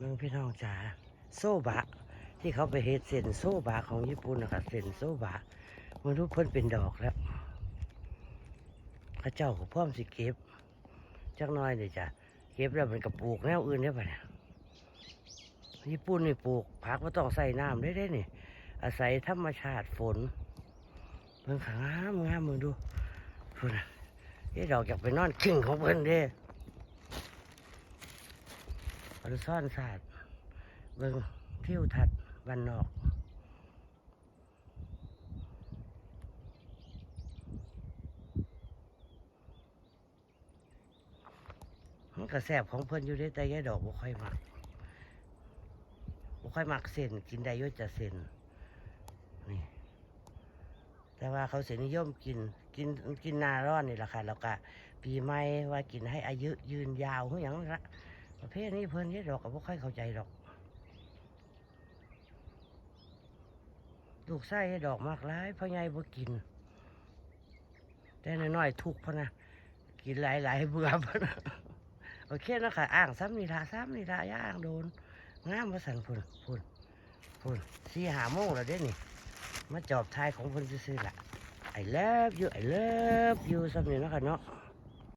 มึงพี่น้องจ๋าโซบะ ที่เขาไปเฮ็ดเส้นโซบะของญี่ปุ่นนะคะเส้นโซบะมันรู้เพิ่นเป็นดอกแล้วเข้าเจ้าก็พร้อมสิเก็บจักน้อยเลยจ้ะเก็บแล้วมันก็ปลูกแนวอื่นได้ปะเนี่ยญี่ปุ่นนี่ปลูกผักไม่ต้องใส่น้ำได้ได้นี่ อาศัยธรรมชาติฝนเพิ่งขางามงามมึงดูพุ่นะเอ้ดอกอยากไปนอนขิงของเพิ่นเด้ อันซ่อนศาสตร์เบิ่งทิวทัศน์วันนอกมันก็แสบของเพิ่นอยู่เด้แต่ยายดอกบ่ค่อยมักบ่ค่อยมักเส้นกินได้อยุ่จะเส้นนี่แต่ว่าเขาเสนิยมกินกินกินนาร้อนนี่แหละค่ะแล้วก็ปีใหม่ว่ากินให้อายุยืนยาวเขาอย่างละ ประเภทนี้เพิ่นยายดอกก็บ่ค่อยเข้าใจดอก ลูกไส้ดอกมากหลายพ่อใหญ่บ่กิน แต่น้อยๆทุกข์พะนะกินหลายๆเบื่อพะนะโอเคนะค่ะอ่างซ้ำนี่ละซ้ำนี่ละย่างโดนงามมาสั่นพุ่นพุ่นพุ่นสี่หาโมงแล้วเด้นี่ มาจอบทายของเพุ่นซื่อๆละ I love you I love you ซ้ำนี่นะค่ะเนาะ